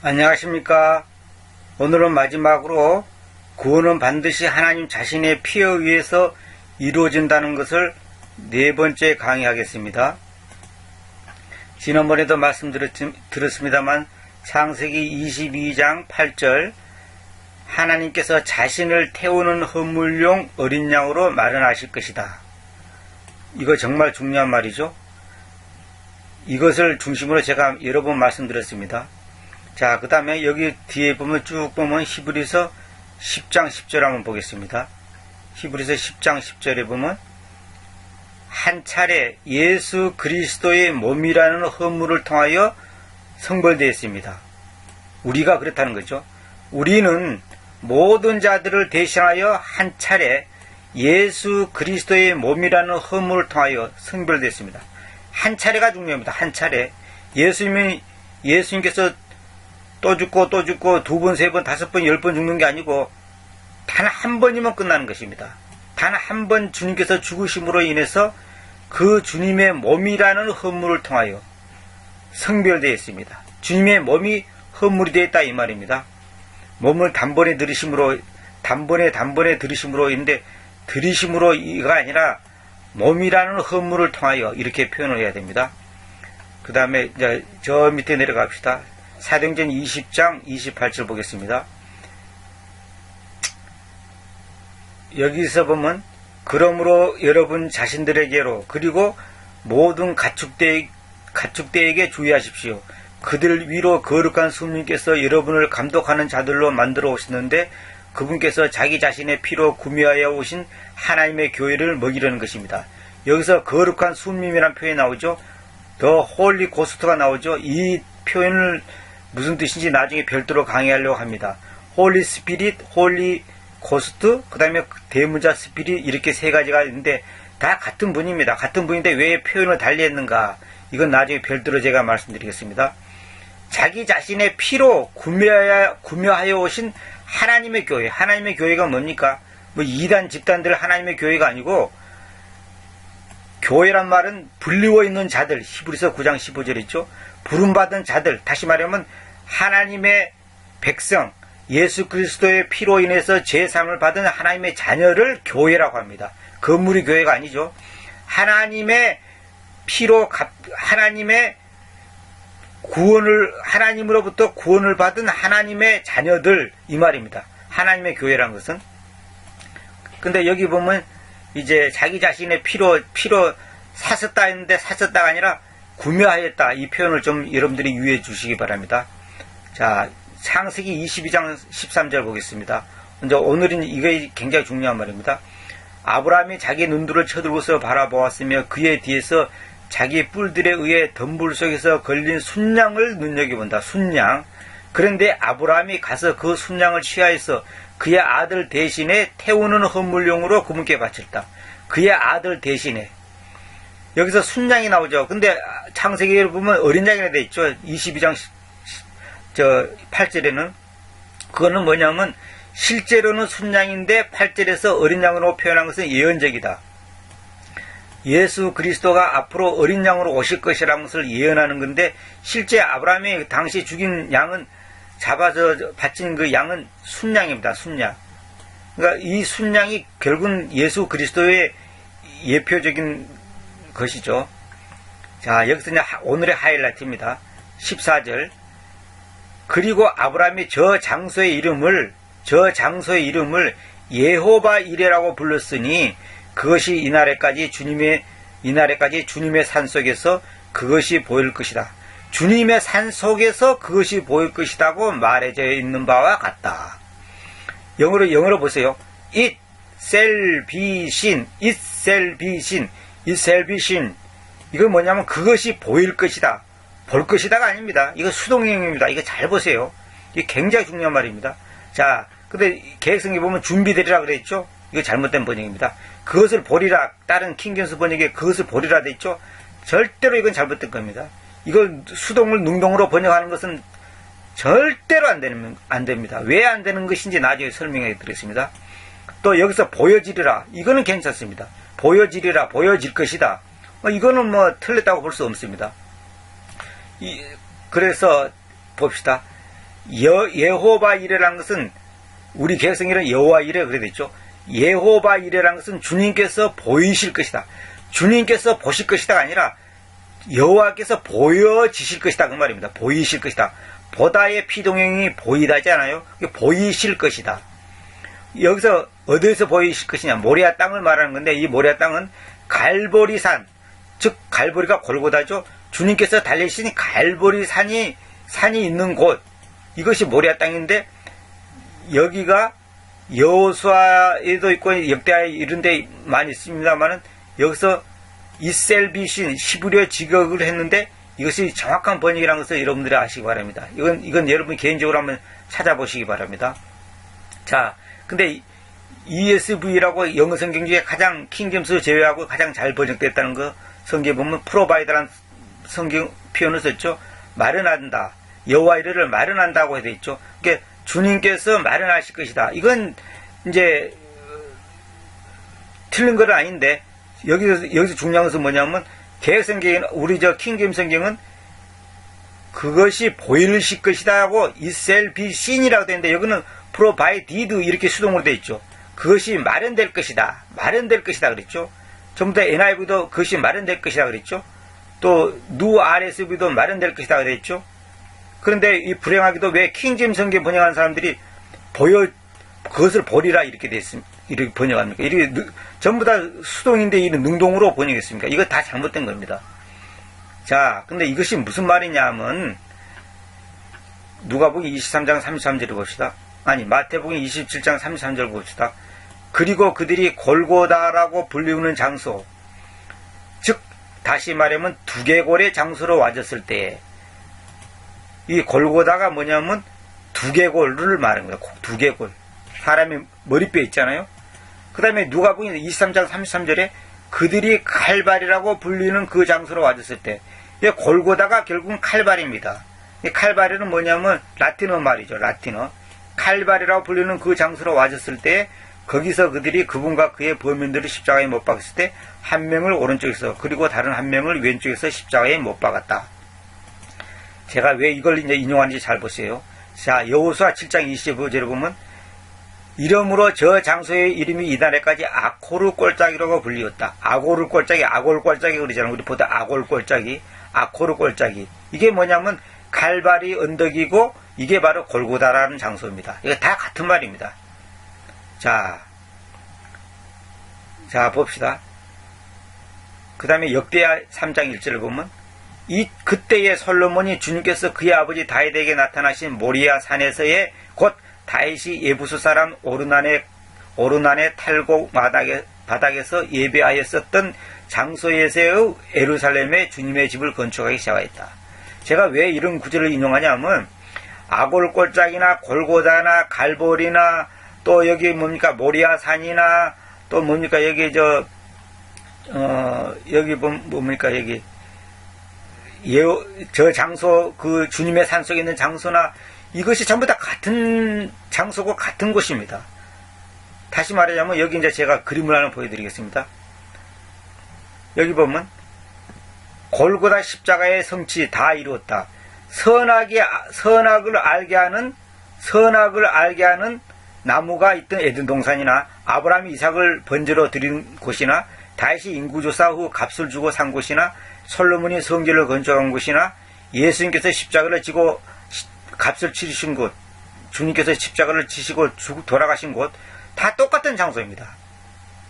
안녕하십니까. 오늘은 마지막으로 구원은 반드시 하나님 자신의 피에 의해서 이루어진다는 것을 네 번째 강의하겠습니다. 지난번에도 말씀드렸습니다만 창세기 22장 8절 하나님께서 자신을 태우는 헌물용 어린 양으로 마련하실 것이다. 이거 정말 중요한 말이죠. 이것을 중심으로 제가 여러 번 말씀드렸습니다. 자, 그 다음에 여기 뒤에 보면 쭉 보면 히브리서 10장 10절 한번 보겠습니다. 히브리서 10장 10절에 보면 한 차례 예수 그리스도의 몸이라는 허물을 통하여 성벌되었습니다. 우리가 그렇다는 거죠. 우리는 모든 자들을 대신하여 한 차례 예수 그리스도의 몸이라는 허물을 통하여 성별됐습니다. 한 차례가 중요합니다. 한 차례. 예수님이, 예수님께서 또 죽고 또 죽고 두 번, 세 번, 다섯 번, 열 번 죽는 게 아니고 단 한 번이면 끝나는 것입니다. 단 한 번 주님께서 죽으심으로 인해서 그 주님의 몸이라는 허물을 통하여 성별되어 있습니다. 주님의 몸이 허물이 되어 있다 이 말입니다. 몸을 단번에 들이심으로 단번에 단번에 들이심으로 있는데 들이심으로 이가 아니라 몸이라는 허물을 통하여 이렇게 표현을 해야 됩니다. 그 다음에 저 밑에 내려갑시다. 사도행전 20장 28절 보겠습니다. 여기서 보면 그러므로 여러분 자신들에게로 그리고 모든 가축대 가축대에게 주의하십시오. 그들 위로 거룩한 수님께서 여러분을 감독하는 자들로 만들어 오시는데 그분께서 자기 자신의 피로 구매하여 오신 하나님의 교회를 먹이려는 것입니다. 여기서 거룩한 순림이라는 표현이 나오죠. 더 홀리 고스트가 나오죠. 이 표현을 무슨 뜻인지 나중에 별도로 강의하려고 합니다. 홀리 스피릿, 홀리 고스트, 그 다음에 대문자 스피릿 이렇게 세 가지가 있는데 다 같은 분입니다. 같은 분인데 왜 표현을 달리 했는가? 이건 나중에 별도로 제가 말씀드리겠습니다. 자기 자신의 피로 구매하여, 구매하여 오신 하나님의 교회. 하나님의 교회가 뭡니까? 뭐 이단 집단들 하나님의 교회가 아니고 교회란 말은 불리워 있는 자들 히브리서 9장 15절 있죠. 부름받은 자들 다시 말하면 하나님의 백성 예수 그리스도의 피로 인해서 제삼을 받은 하나님의 자녀를 교회라고 합니다. 건물이 교회가 아니죠. 하나님의 피로 하나님의 구원을 하나님으로부터 구원을 받은 하나님의 자녀들 이 말입니다. 하나님의 교회란 것은 근데 여기 보면 이제 자기 자신의 피로 피로 사셨다 했는데 사셨다가 아니라 구매하였다 이 표현을 좀 여러분들이 유의해 주시기 바랍니다. 자 창세기 22장 13절 보겠습니다. 먼저 오늘은 이게 굉장히 중요한 말입니다. 아브라함이 자기 눈들을 쳐들고서 바라보았으며 그의 뒤에서 자기 뿔들에 의해 덤불 속에서 걸린 순양을 눈여겨본다. 순양. 그런데 아브라함이 가서 그 순양을 취하여서 그의 아들 대신에 태우는 헌물용으로 그분께 바쳤다. 그의 아들 대신에. 여기서 순양이 나오죠. 근데 창세기를 보면 어린 양이라 돼 있죠. 22장 저 8절에는 그거는 뭐냐면 실제로는 순양인데 8절에서 어린 양으로 표현한 것은 예언적이다. 예수 그리스도가 앞으로 어린 양으로 오실 것이라는 것을 예언하는 건데 실제 아브라함이 당시 죽인 양은 잡아서 바친 그 양은 순양입니다. 순양. 그러니까 이 순양이 결국은 예수 그리스도의 예표적인 것이죠. 자, 여기서 이제 오늘의 하이라이트입니다. 14절. 그리고 아브라함이 저 장소의 이름을 저 장소의 이름을 예호바 이레라고 불렀으니 그것이 이날에까지 주님의 이날에까지 주님의 산 속에서 그것이 보일 것이다. 주님의 산 속에서 그것이 보일 것이다고 말해져 있는 바와 같다. 영어로 영어로 보세요. It shall be seen. It shall be seen. Be seen. 이거 뭐냐면 그것이 보일 것이다. 볼 것이다가 아닙니다. 이거 수동형입니다. 이거 잘 보세요. 이게 굉장히 중요한 말입니다. 자, 근데 계획성에 보면 준비되리라 그랬죠? 이거 잘못된 번역입니다. 그것을 보리라 다른 킹겐스 번역에 그것을 보리라 돼 있죠. 절대로 이건 잘못된 겁니다. 이걸 수동을 능동으로 번역하는 것은 절대로 안 되는 안 됩니다. 왜 안 되는 것인지 나중에 설명해 드리겠습니다. 또 여기서 보여지리라 이거는 괜찮습니다. 보여지리라 보여질 것이다. 뭐 이거는 뭐 틀렸다고 볼 수 없습니다. 이, 그래서 봅시다. 여, 예호바 이레라는 것은 우리 개성이는 여호와 이레 그래 됐죠. 예호바 이레라는 것은 주님께서 보이실 것이다. 주님께서 보실 것이다가 아니라 여호와께서 보여지실 것이다 그 말입니다. 보이실 것이다. 보다의 피동형이 보이다지 않아요? 보이실 것이다. 여기서 어디에서 보이실 것이냐? 모리아 땅을 말하는 건데 이 모리아 땅은 갈보리산, 즉 갈보리가 골고다죠. 주님께서 달리신 갈보리산이 산이 있는 곳 이것이 모리아 땅인데 여기가 여호수아에도 있고 역대하에 이런 데 많이 있습니다만은 여기서 이셀비신 시부려 직역을 했는데 이것이 정확한 번역이라는 것을 여러분들이 아시기 바랍니다. 이건 이건 여러분 개인적으로 한번 찾아보시기 바랍니다. 자, 근데 ESV라고 영어 성경 중에 가장 킹잼스 제외하고 가장 잘 번역됐다는 거 성경에 보면 프로바이더란 성경 표현을 썼죠. 마련한다. 여호와 이르를 마련한다고 해져 있죠. 그러니까 주님께서 마련하실 것이다. 이건 이제 틀린 건 아닌데 여기서 여기서 중요한 것은 뭐냐면 개혁 성경은 우리 저 킹잼 성경은 그것이 보일실 것이다 하고 이셀 비 신이라고 되는데 여기는 프로바이디드 이렇게 수동으로 되어 있죠. 그것이 마련될 것이다. 마련될 것이다 그랬죠. 전부 다 NIV도 그것이 마련될 것이다 그랬죠. 또 누 RSV도 마련될 것이다 그랬죠. 그런데 이 불행하게도 왜 킹잼 성경 번역한 사람들이 보여 그것을 보리라 이렇게 됐습니다. 이렇게 번역합니까? 이렇게 전부 다 수동인데 이런 능동으로 번역했습니까? 이거 다 잘못된 겁니다. 자, 근데 이것이 무슨 말이냐 하면 누가복음 23장 33절을 봅시다. 아니 마태복음 27장 33절 봅시다. 그리고 그들이 골고다라고 불리우는 장소 즉 다시 말하면 두개골의 장소로 와졌을 때이 골고다가 뭐냐면 두개골을 말하는 거예요. 두개골. 사람이 머리뼈 있잖아요. 그 다음에 누가복음 23장 33절에 그들이 칼발이라고 불리는 그 장소로 와졌을 때 골고다가 결국은 칼발입니다. 칼발이는 뭐냐면 라틴어 말이죠. 라틴어. 칼발이라고 불리는 그 장소로 와졌을 때 거기서 그들이 그분과 그의 범인들을 십자가에 못 박았을 때 한 명을 오른쪽에서 그리고 다른 한 명을 왼쪽에서 십자가에 못 박았다. 제가 왜 이걸 이제 인용하는지 잘 보세요. 자, 여호수아 7장 25절에 보면 이름으로 저 장소의 이름이 이달에까지 아코르 꼴짝이라고 불리었다. 아고르 꼴짝이, 아골 꼴짝이 그러잖아요. 우리 보다 아골 꼴짝이, 아코르 꼴짝이. 이게 뭐냐면 칼바리 언덕이고 이게 바로 골고다라는 장소입니다. 이거 다 같은 말입니다. 자, 자 봅시다. 그 다음에 역대하 3장 1절을 보면 이 그때의 솔로몬이 주님께서 그의 아버지 다윗에게 나타나신 모리아 산에서의 곧 다윗이 예부수 사람 오르난의 오르난의 탈곡 바닥에, 바닥에서 예배하였었던 장소에서의 에루살렘에 주님의 집을 건축하기 시작했다. 제가 왜 이런 구절을 인용하냐면 아골골짝이나 골고다나 갈보리나 또 여기 뭡니까 모리아 산이나 또 뭡니까 여기 저 어, 여기 뭡니까 여기 예, 저 장소 그 주님의 산 속에 있는 장소나 이것이 전부 다 같은 장소고 같은 곳입니다. 다시 말하자면 여기 이제 제가 그림을 하나 보여드리겠습니다. 여기 보면 골고다 십자가의 성취 다 이루었다. 선악이 선악을 알게 하는 선악을 알게 하는 나무가 있던 에든 동산이나 아브라함이 이삭을 번제로 드린 곳이나 다시 인구조사 후 값을 주고 산 곳이나 솔로몬이 성전을 건축한 곳이나 예수님께서 십자가를 지고 값을 치르신 곳, 주님께서 십자가를 지시고 돌아가신 곳, 다 똑같은 장소입니다.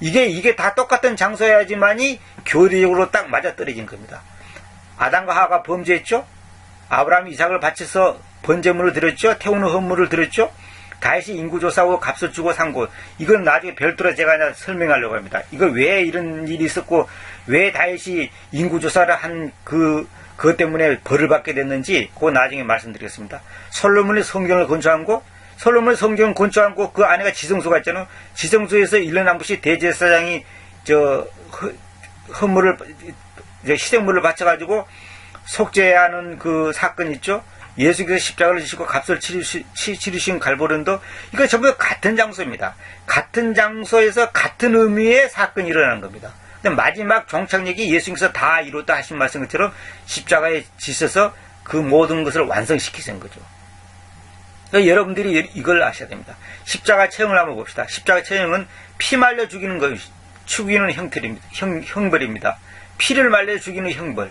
이게, 이게 다 똑같은 장소여야지만이 교리적으로 딱 맞아떨어진 겁니다. 아담과 하가 범죄했죠? 아브라함이 이삭을 바쳐서 번제물을 드렸죠? 태우는 헌물을 드렸죠? 다시 인구조사하고 값을 주고 산 곳. 이건 나중에 별도로 제가 설명하려고 합니다. 이거 왜 이런 일이 있었고, 왜 다시 인구조사를 한 그, 그것 때문에 벌을 받게 됐는지, 그거 나중에 말씀드리겠습니다. 솔로몬이 성경을 건축한 곳, 솔로몬이 성경을 건축한 곳, 그 안에가 지성소가 있잖아요. 지성소에서 1년 한 번씩 대제사장이 저, 허, 물을 희생물을 바쳐가지고 속죄하는 그 사건 있죠? 예수께서 십자가를 지시고 값을 치르신 갈보른도 이거 전부 같은 장소입니다. 같은 장소에서 같은 의미의 사건이 일어나는 겁니다. 근데 마지막 종착역이 예수님께서 다 이뤘다 하신 말씀 것처럼 십자가에 지셔서 그 모든 것을 완성시키신 거죠. 그러니까 여러분들이 이걸 아셔야 됩니다. 십자가 체형을 한번 봅시다. 십자가 체형은 피 말려 죽이는 것, 죽이는 형태입니다. 형, 형벌입니다. 피를 말려 죽이는 형벌.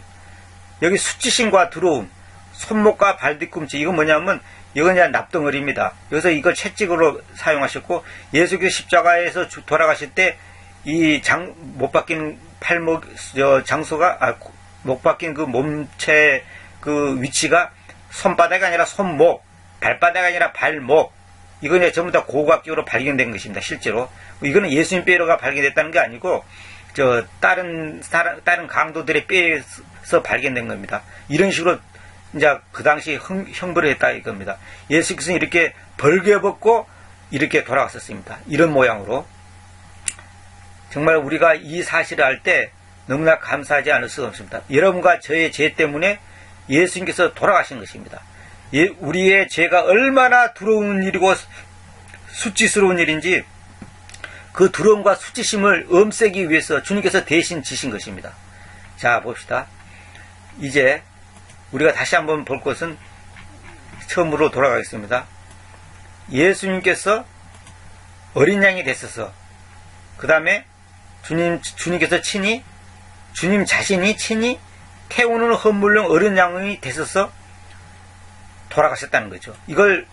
여기 수치심과 두려움, 손목과 발 뒤꿈치, 이건 뭐냐면, 이건 그냥 납덩어리입니다. 여기서 이걸 채찍으로 사용하셨고, 예수께서 십자가에서 주- 돌아가실 때, 이 장, 못 박힌 팔목, 저, 장소가, 아, 못 박힌 그 몸체 그 위치가 손바닥이 아니라 손목, 발바닥이 아니라 발목, 이건 전부 다 고각적으로 발견된 것입니다. 실제로 이거는 예수님 뼈가 발견됐다는 게 아니고 저 다른 사람- 다른 강도들의 뼈에서 발견된 겁니다. 이런 식으로 이제 그 당시 형, 형벌을 했다 이겁니다. 예수께서는 이렇게 벌개벗고 이렇게 돌아왔었습니다. 이런 모양으로 정말 우리가 이 사실을 알 때 너무나 감사하지 않을 수가 없습니다. 여러분과 저의 죄 때문에 예수님께서 돌아가신 것입니다. 예, 우리의 죄가 얼마나 두려운 일이고 수치스러운 일인지 그 두려움과 수치심을 엄세기 위해서 주님께서 대신 지신 것입니다. 자, 봅시다. 이제 우리가 다시 한번 볼 것은 처음으로 돌아가겠습니다. 예수님께서 어린 양이 됐어서 그 다음에 주님, 주님께서 친히 주님 자신이 친히 태우는 헌물령 어린 양이 됐어서 돌아가셨다는 거죠. 이걸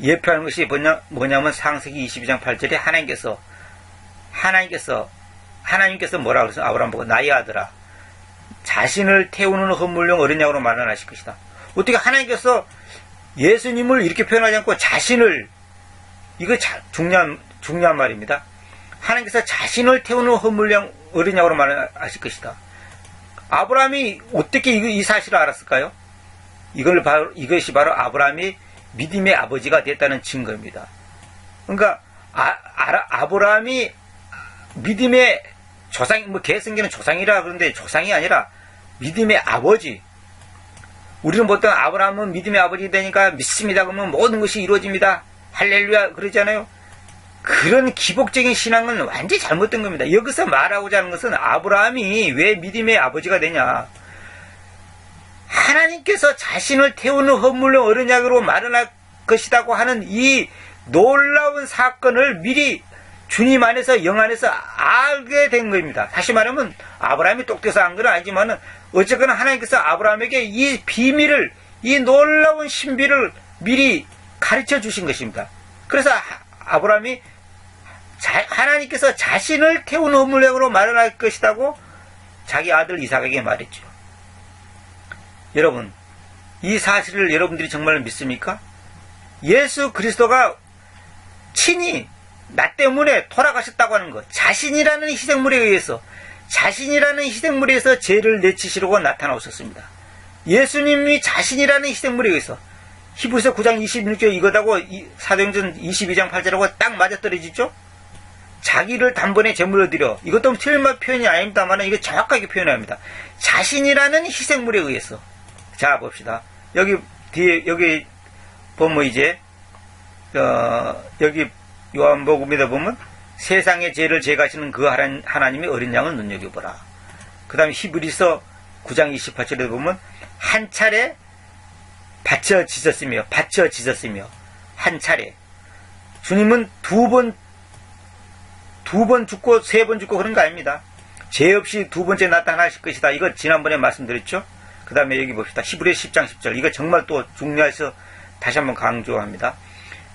예표하는 것이 뭐냐, 뭐냐면 상세기 22장 8절에 하나님께서 하나님께서 하나님께서 뭐라 그래서 아브라함 보고 나의 아들아 자신을 태우는 헌물용 어린 양으로 마련하실 것이다. 어떻게 하나님께서 예수님을 이렇게 표현하지 않고 자신을 이거 자- 중요한 중요한 말입니다. 하나님께서 자신을 태우는 헌물량 어린 양으로 마련하실 것이다. 아브라함이 어떻게 이, 이 사실을 알았을까요? 이걸 바로, 이것이 바로 아브라함이 믿음의 아버지가 됐다는 증거입니다. 그러니까 아, 아라- 아브라함이 믿음의 조상, 뭐 개성기는 조상이라 그러는데 조상이 아니라 믿음의 아버지. 우리는 보통 아브라함은 믿음의 아버지 되니까 믿습니다. 그러면 모든 것이 이루어집니다. 할렐루야 그러잖아요. 그런 기복적인 신앙은 완전히 잘못된 겁니다. 여기서 말하고자 하는 것은 아브라함이 왜 믿음의 아버지가 되냐. 하나님께서 자신을 태우는 헌물로 어른 약으로 마련할 것이라고 하는 이 놀라운 사건을 미리 주님 안에서 영 안에서 알게 된 겁니다. 다시 말하면 아브라함이 똑돼서 안 건 아니지만은 어쨌거나 하나님께서 아브라함에게 이 비밀을 이 놀라운 신비를 미리 가르쳐 주신 것입니다. 그래서 하- 아브라함이 자- 하나님께서 자신을 태우는 헌물력으로 마련할 것이라고 자기 아들 이삭에게 말했죠. 여러분, 이 사실을 여러분들이 정말 믿습니까? 예수 그리스도가 친히 나 때문에 돌아가셨다고 하는 것, 자신이라는 희생물에 의해서, 자신이라는 희생물에 의해서 죄를 내치시려고 나타나오셨습니다. 예수님이 자신이라는 희생물에 의해서, 히브리서 9장 26절 이거다고 이- 사도행전 22장 8절하고 딱 맞아떨어지죠? 자기를 단번에 제물로 드려. 이것도 틀린 표현이 아닙니다만 이거 정확하게 표현해야 합니다. 자신이라는 희생물에 의해서. 자, 봅시다. 여기 뒤에, 여기 보면 이제, 어, 여기 요한복음에다 보면 세상의 죄를 제거하시는 그 하나- 하나님의 어린 양을 눈여겨보라. 그 다음에 히브리서 9장 28절에 보면 한 차례 바쳐 지졌으며, 한 차례. 주님은 두 번, 두 번 죽고, 세 번 죽고 그런 거 아닙니다. 죄 없이 두 번째 나타나실 것이다. 이거 지난번에 말씀드렸죠? 그 다음에 여기 봅시다. 히브리 10장 10절. 이거 정말 또 중요해서 다시 한번 강조합니다.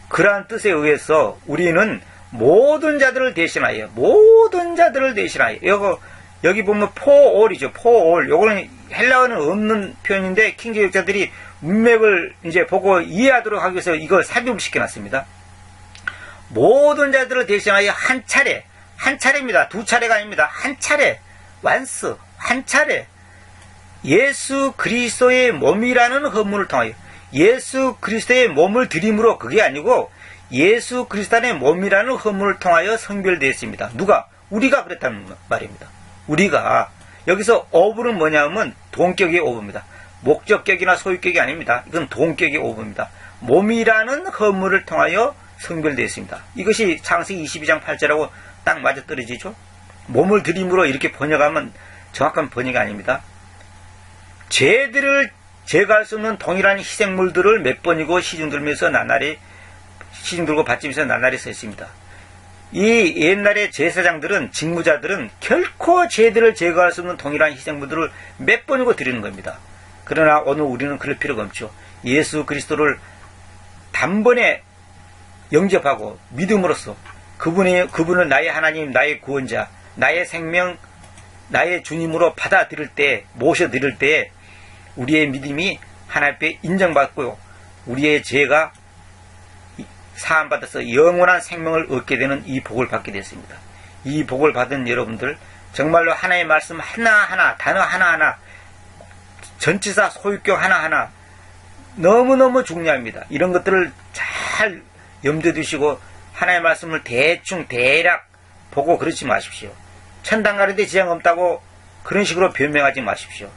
그러한 뜻에 의해서 우리는 모든 자들을 대신하여, 모든 자들을 대신하여, 여기, 여기 보면 포올이죠. 포올. 요거는 헬라어는 없는 표현인데, 킹제역자들이 문맥을 이제 보고 이해하도록 하기 위해서 이걸 삽입시켜 놨습니다. 모든 자들을 대신하여 한 차례, 한 차례입니다. 두 차례가 아닙니다. 한 차례, 완스, 한 차례, 예수 그리스도의 몸이라는 헌물을 통하여 예수 그리스도의 몸을 드림으로 그게 아니고 예수 그리스도의 몸이라는 헌물을 통하여 성별되었습니다. 누가? 우리가 그랬다는 말입니다. 우리가 여기서 어부는 뭐냐면 동격의 어부입니다. 목적격이나 소유격이 아닙니다. 이건 동격의 어부입니다. 몸이라는 헌물을 통하여 성별되었습니다. 이것이 창세기 22장 8절하고 딱 맞아떨어지죠? 몸을 드림으로 이렇게 번역하면 정확한 번역이 아닙니다. 죄들을 제거할 수 없는 동일한 희생물들을 몇 번이고 시중 들면서 나날이 시중 들고 받치면서 나날이 서 있습니다. 이 옛날의 제사장들은 직무자들은 결코 죄들을 제거할 수 없는 동일한 희생물들을 몇 번이고 드리는 겁니다. 그러나 오늘 우리는 그럴 필요가 없죠. 예수 그리스도를 단번에 영접하고 믿음으로써 그분이 그분을 나의 하나님, 나의 구원자, 나의 생명, 나의 주님으로 받아들일 때 모셔드릴 때 우리의 믿음이 하나님께 인정받고 우리의 죄가 사함받아서 영원한 생명을 얻게 되는 이 복을 받게 됐습니다. 이 복을 받은 여러분들 정말로 하나의 말씀 하나하나 단어 하나하나 전치사 소유격 하나하나 너무너무 중요합니다. 이런 것들을 잘 염두에 두시고 하나의 말씀을 대충 대략 보고 그러지 마십시오. 천당 가는데 지장 없다고 그런 식으로 변명하지 마십시오.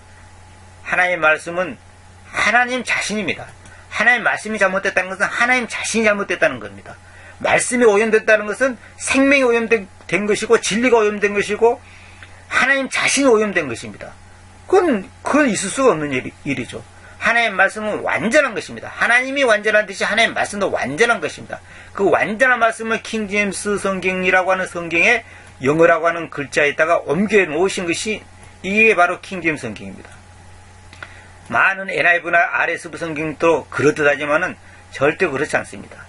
하나의 말씀은 하나님 자신입니다. 하나님 말씀이 잘못됐다는 것은 하나님 자신이 잘못됐다는 겁니다. 말씀이 오염됐다는 것은 생명이 오염된 것이고 진리가 오염된 것이고 하나님 자신이 오염된 것입니다. 그건 그건 있을 수가 없는 일, 일이죠. 하나님 말씀은 완전한 것입니다. 하나님이 완전한 듯이 하나님 말씀도 완전한 것입니다. 그 완전한 말씀을 킹제임스 성경이라고 하는 성경에 영어라고 하는 글자에다가 옮겨 놓으신 것이 이게 바로 킹제임스 성경입니다. 많은 NIV나 RSV 성경도 그렇듯 하지만은 절대 그렇지 않습니다.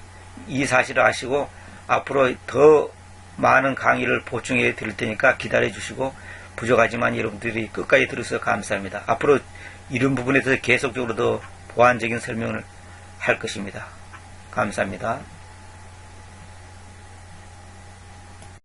이 사실을 아시고 앞으로 더 많은 강의를 보충해 드릴 테니까 기다려 주시고 부족하지만 여러분들이 끝까지 들어서 감사합니다. 앞으로 이런 부분에 대해서 계속적으로 더 보완적인 설명을 할 것입니다. 감사합니다.